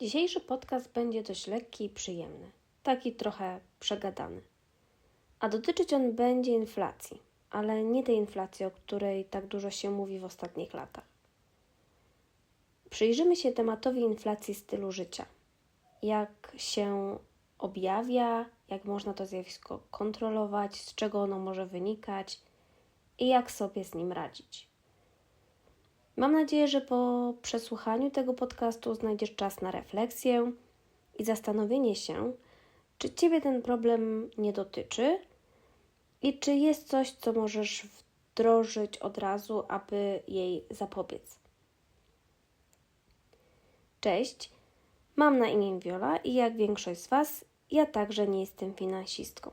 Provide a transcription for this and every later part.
Dzisiejszy podcast będzie dość lekki i przyjemny, taki trochę przegadany. A dotyczyć on będzie inflacji, ale nie tej inflacji, o której tak dużo się mówi w ostatnich latach. Przyjrzymy się tematowi inflacji stylu życia. Jak się objawia, jak można to zjawisko kontrolować, z czego ono może wynikać i jak sobie z nim radzić. Mam nadzieję, że po przesłuchaniu tego podcastu znajdziesz czas na refleksję i zastanowienie się, czy Ciebie ten problem nie dotyczy i czy jest coś, co możesz wdrożyć od razu, aby jej zapobiec. Cześć, mam na imię Viola i jak większość z Was, ja także nie jestem finansistką.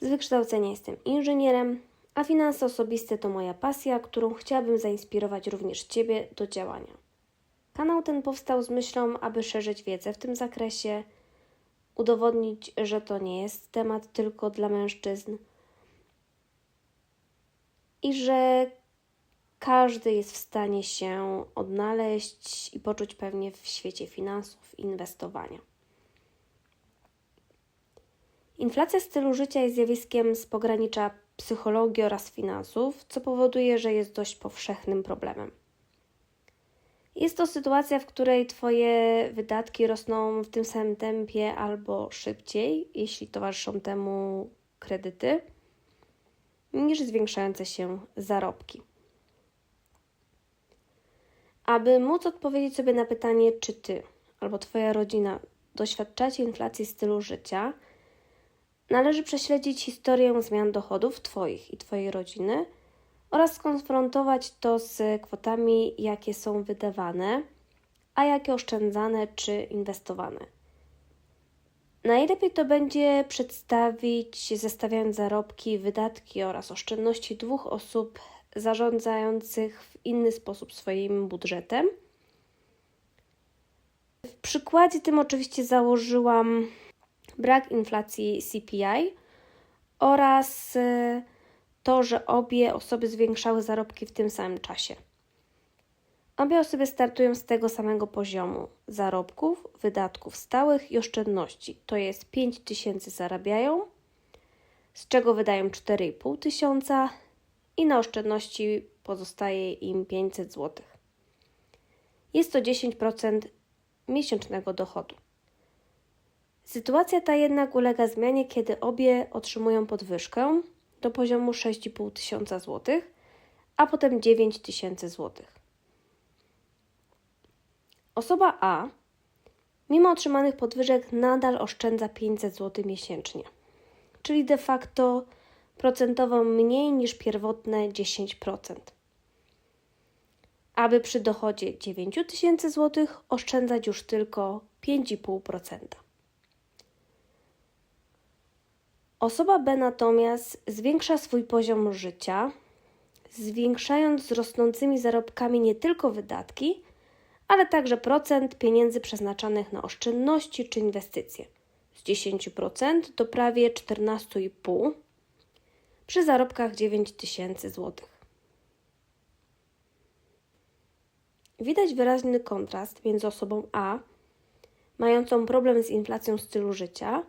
Z wykształcenia jestem inżynierem, a finanse osobiste to moja pasja, którą chciałabym zainspirować również Ciebie do działania. Kanał ten powstał z myślą, aby szerzyć wiedzę w tym zakresie, udowodnić, że to nie jest temat tylko dla mężczyzn i że każdy jest w stanie się odnaleźć i poczuć pewnie w świecie finansów i inwestowania. Inflacja stylu życia jest zjawiskiem z pogranicza psychologii oraz finansów, co powoduje, że jest dość powszechnym problemem. Jest to sytuacja, w której Twoje wydatki rosną w tym samym tempie albo szybciej, jeśli towarzyszą temu kredyty, niż zwiększające się zarobki. Aby móc odpowiedzieć sobie na pytanie, czy Ty albo Twoja rodzina doświadczacie inflacji stylu życia, należy prześledzić historię zmian dochodów Twoich i Twojej rodziny oraz skonfrontować to z kwotami, jakie są wydawane, a jakie oszczędzane czy inwestowane. Najlepiej to będzie przedstawić, zestawiając zarobki, wydatki oraz oszczędności dwóch osób zarządzających w inny sposób swoim budżetem. W przykładzie tym oczywiście założyłam brak inflacji CPI oraz y, to, że obie osoby zwiększały zarobki w tym samym czasie. Obie osoby startują z tego samego poziomu zarobków, wydatków stałych i oszczędności. To jest 5 tysięcy zarabiają, z czego wydają 4,5 tysiąca i na oszczędności pozostaje im 500 zł. Jest to 10% miesięcznego dochodu. Sytuacja ta jednak ulega zmianie, kiedy obie otrzymują podwyżkę do poziomu 6,5 tysiąca złotych, a potem 9 tysięcy złotych. Osoba A, mimo otrzymanych podwyżek, nadal oszczędza 500 zł miesięcznie, czyli de facto procentowo mniej niż pierwotne 10%. Aby przy dochodzie 9 tysięcy złotych oszczędzać już tylko 5,5%. Osoba B natomiast zwiększa swój poziom życia, zwiększając z rosnącymi zarobkami nie tylko wydatki, ale także procent pieniędzy przeznaczanych na oszczędności czy inwestycje z 10% do prawie 14,5% przy zarobkach 9 tysięcy złotych. Widać wyraźny kontrast między osobą A, mającą problem z inflacją stylu życia,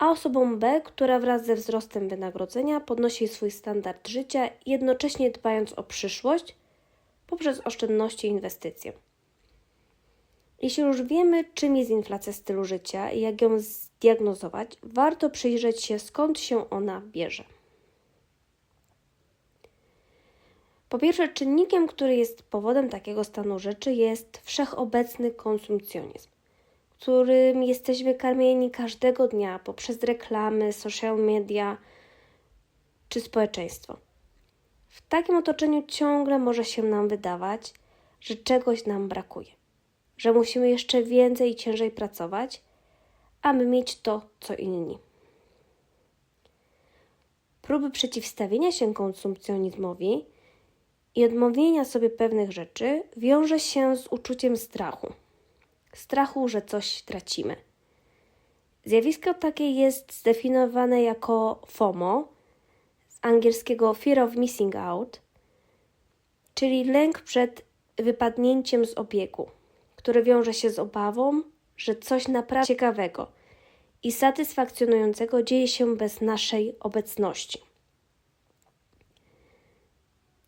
a osobą B, która wraz ze wzrostem wynagrodzenia podnosi swój standard życia, jednocześnie dbając o przyszłość poprzez oszczędności i inwestycje. Jeśli już wiemy, czym jest inflacja stylu życia i jak ją zdiagnozować, warto przyjrzeć się, skąd się ona bierze. Po pierwsze, czynnikiem, który jest powodem takiego stanu rzeczy, jest wszechobecny konsumpcjonizm którym jesteśmy karmieni każdego dnia poprzez reklamy, social media czy społeczeństwo. W takim otoczeniu ciągle może się nam wydawać, że czegoś nam brakuje, że musimy jeszcze więcej i ciężej pracować, aby mieć to, co inni. Próby przeciwstawienia się konsumpcjonizmowi i odmówienia sobie pewnych rzeczy wiąże się z uczuciem strachu strachu, że coś tracimy. Zjawisko takie jest zdefiniowane jako FOMO, z angielskiego Fear of Missing Out, czyli lęk przed wypadnięciem z obiegu, które wiąże się z obawą, że coś naprawdę ciekawego i satysfakcjonującego dzieje się bez naszej obecności.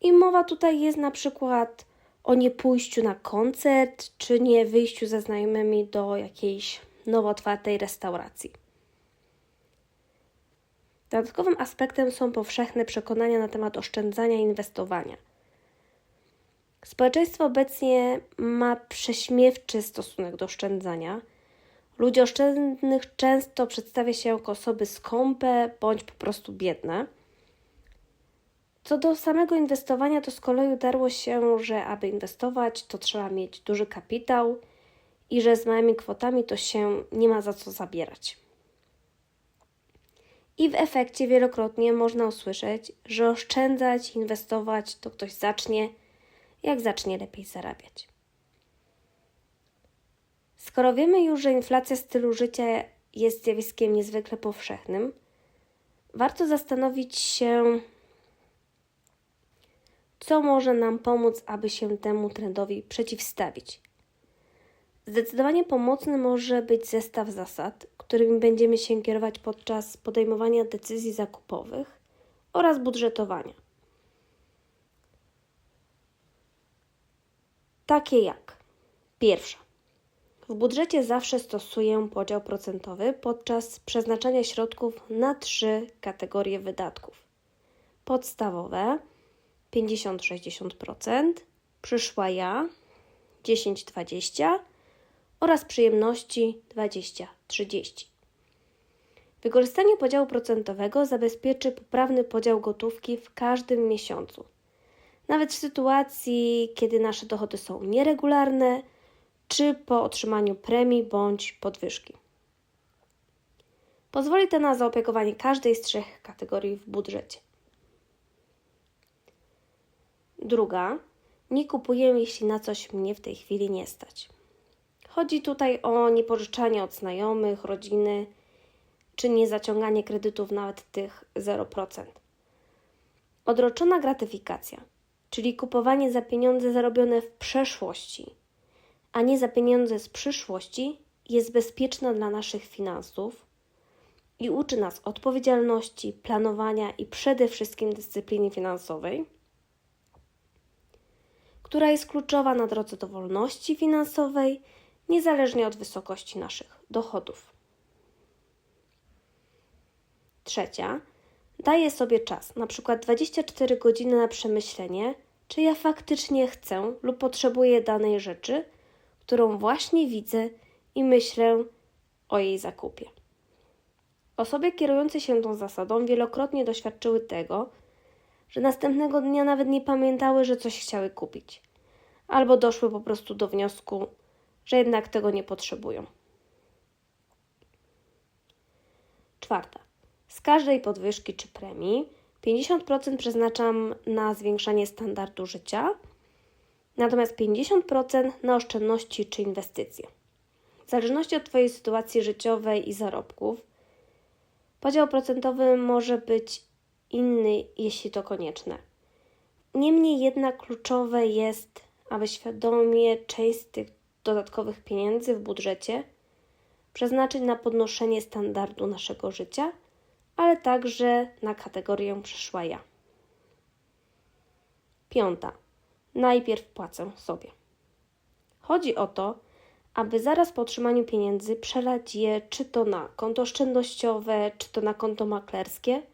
I mowa tutaj jest na przykład o nie pójściu na koncert, czy nie wyjściu ze znajomymi do jakiejś nowo otwartej restauracji. Dodatkowym aspektem są powszechne przekonania na temat oszczędzania i inwestowania. Społeczeństwo obecnie ma prześmiewczy stosunek do oszczędzania. Ludzi oszczędnych często przedstawia się jako osoby skąpe bądź po prostu biedne. Co do samego inwestowania, to z kolei utarło się, że aby inwestować, to trzeba mieć duży kapitał i że z małymi kwotami to się nie ma za co zabierać. I w efekcie wielokrotnie można usłyszeć, że oszczędzać, inwestować to ktoś zacznie, jak zacznie lepiej zarabiać. Skoro wiemy już, że inflacja stylu życia jest zjawiskiem niezwykle powszechnym, warto zastanowić się, co może nam pomóc, aby się temu trendowi przeciwstawić. Zdecydowanie pomocny może być zestaw zasad, którymi będziemy się kierować podczas podejmowania decyzji zakupowych oraz budżetowania. Takie jak pierwsza. W budżecie zawsze stosuję podział procentowy podczas przeznaczania środków na trzy kategorie wydatków: podstawowe 50-60%, przyszła ja 10-20% oraz przyjemności 20-30. Wykorzystanie podziału procentowego zabezpieczy poprawny podział gotówki w każdym miesiącu. Nawet w sytuacji, kiedy nasze dochody są nieregularne, czy po otrzymaniu premii bądź podwyżki. Pozwoli to na zaopiekowanie każdej z trzech kategorii w budżecie. Druga, nie kupuję, jeśli na coś mnie w tej chwili nie stać. Chodzi tutaj o niepożyczanie od znajomych, rodziny, czy nie zaciąganie kredytów nawet tych 0%. Odroczona gratyfikacja, czyli kupowanie za pieniądze zarobione w przeszłości, a nie za pieniądze z przyszłości, jest bezpieczna dla naszych finansów i uczy nas odpowiedzialności, planowania i przede wszystkim dyscypliny finansowej która jest kluczowa na drodze do wolności finansowej, niezależnie od wysokości naszych dochodów. Trzecia, daję sobie czas, na przykład 24 godziny na przemyślenie, czy ja faktycznie chcę lub potrzebuję danej rzeczy, którą właśnie widzę i myślę o jej zakupie. Osoby kierujące się tą zasadą wielokrotnie doświadczyły tego, że następnego dnia nawet nie pamiętały, że coś chciały kupić, albo doszły po prostu do wniosku, że jednak tego nie potrzebują. Czwarta. Z każdej podwyżki czy premii 50% przeznaczam na zwiększanie standardu życia, natomiast 50% na oszczędności czy inwestycje. W zależności od Twojej sytuacji życiowej i zarobków, podział procentowy może być inny, jeśli to konieczne. Niemniej jednak kluczowe jest, aby świadomie część z tych dodatkowych pieniędzy w budżecie przeznaczyć na podnoszenie standardu naszego życia, ale także na kategorię przyszła ja. Piąta. Najpierw płacę sobie. Chodzi o to, aby zaraz po otrzymaniu pieniędzy przelać je czy to na konto oszczędnościowe, czy to na konto maklerskie –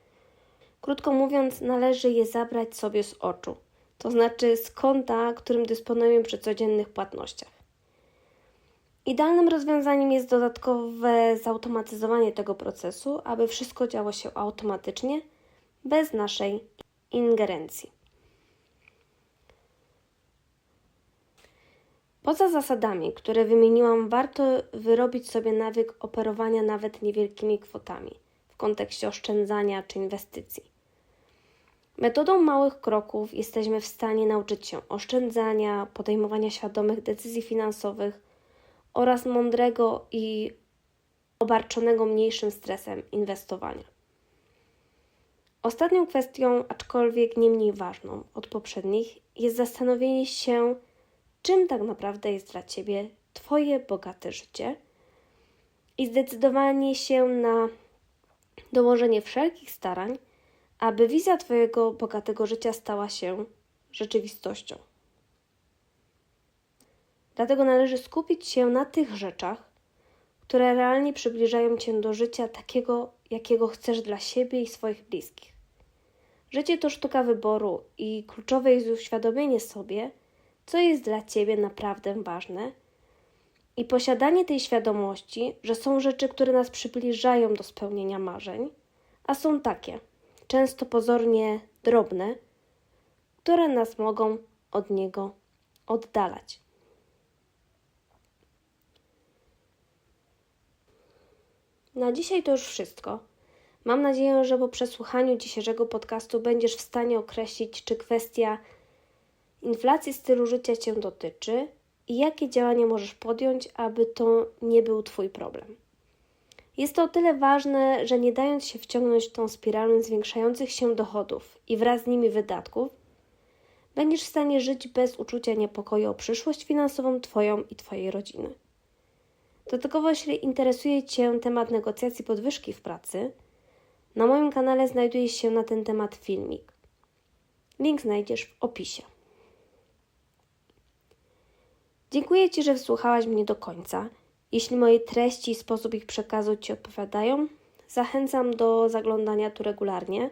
Krótko mówiąc, należy je zabrać sobie z oczu, to znaczy z konta, którym dysponujemy przy codziennych płatnościach. Idealnym rozwiązaniem jest dodatkowe zautomatyzowanie tego procesu, aby wszystko działo się automatycznie, bez naszej ingerencji. Poza zasadami, które wymieniłam, warto wyrobić sobie nawyk operowania nawet niewielkimi kwotami w kontekście oszczędzania czy inwestycji. Metodą małych kroków jesteśmy w stanie nauczyć się oszczędzania, podejmowania świadomych decyzji finansowych oraz mądrego i obarczonego mniejszym stresem inwestowania. Ostatnią kwestią, aczkolwiek nie mniej ważną od poprzednich, jest zastanowienie się, czym tak naprawdę jest dla Ciebie Twoje bogate życie i zdecydowanie się na dołożenie wszelkich starań, aby wizja Twojego bogatego życia stała się rzeczywistością. Dlatego należy skupić się na tych rzeczach, które realnie przybliżają Cię do życia takiego, jakiego chcesz dla siebie i swoich bliskich. Życie to sztuka wyboru i kluczowe jest uświadomienie sobie, co jest dla Ciebie naprawdę ważne i posiadanie tej świadomości, że są rzeczy, które nas przybliżają do spełnienia marzeń, a są takie, często pozornie drobne, które nas mogą od niego oddalać. Na dzisiaj to już wszystko. Mam nadzieję, że po przesłuchaniu dzisiejszego podcastu będziesz w stanie określić, czy kwestia inflacji stylu życia Cię dotyczy i jakie działania możesz podjąć, aby to nie był Twój problem. Jest to o tyle ważne, że nie dając się wciągnąć w tą spiralę zwiększających się dochodów i wraz z nimi wydatków, będziesz w stanie żyć bez uczucia niepokoju o przyszłość finansową Twoją i Twojej rodziny. Dodatkowo, jeśli interesuje Cię temat negocjacji podwyżki w pracy, na moim kanale znajduje się na ten temat filmik. Link znajdziesz w opisie. Dziękuję Ci, że wysłuchałaś mnie do końca. Jeśli moje treści i sposób ich przekazu Ci odpowiadają, zachęcam do zaglądania tu regularnie,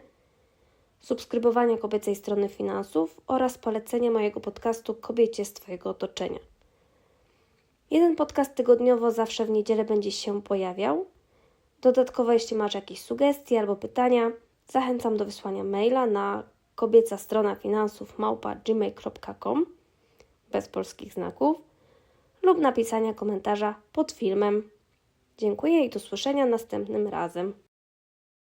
subskrybowania kobiecej strony finansów oraz polecenia mojego podcastu Kobiecie z Twojego otoczenia. Jeden podcast tygodniowo zawsze w niedzielę będzie się pojawiał. Dodatkowo, jeśli masz jakieś sugestie albo pytania, zachęcam do wysłania maila na kobieca strona finansów małpa gmail.com bez polskich znaków lub napisania komentarza pod filmem. Dziękuję i do słyszenia następnym razem.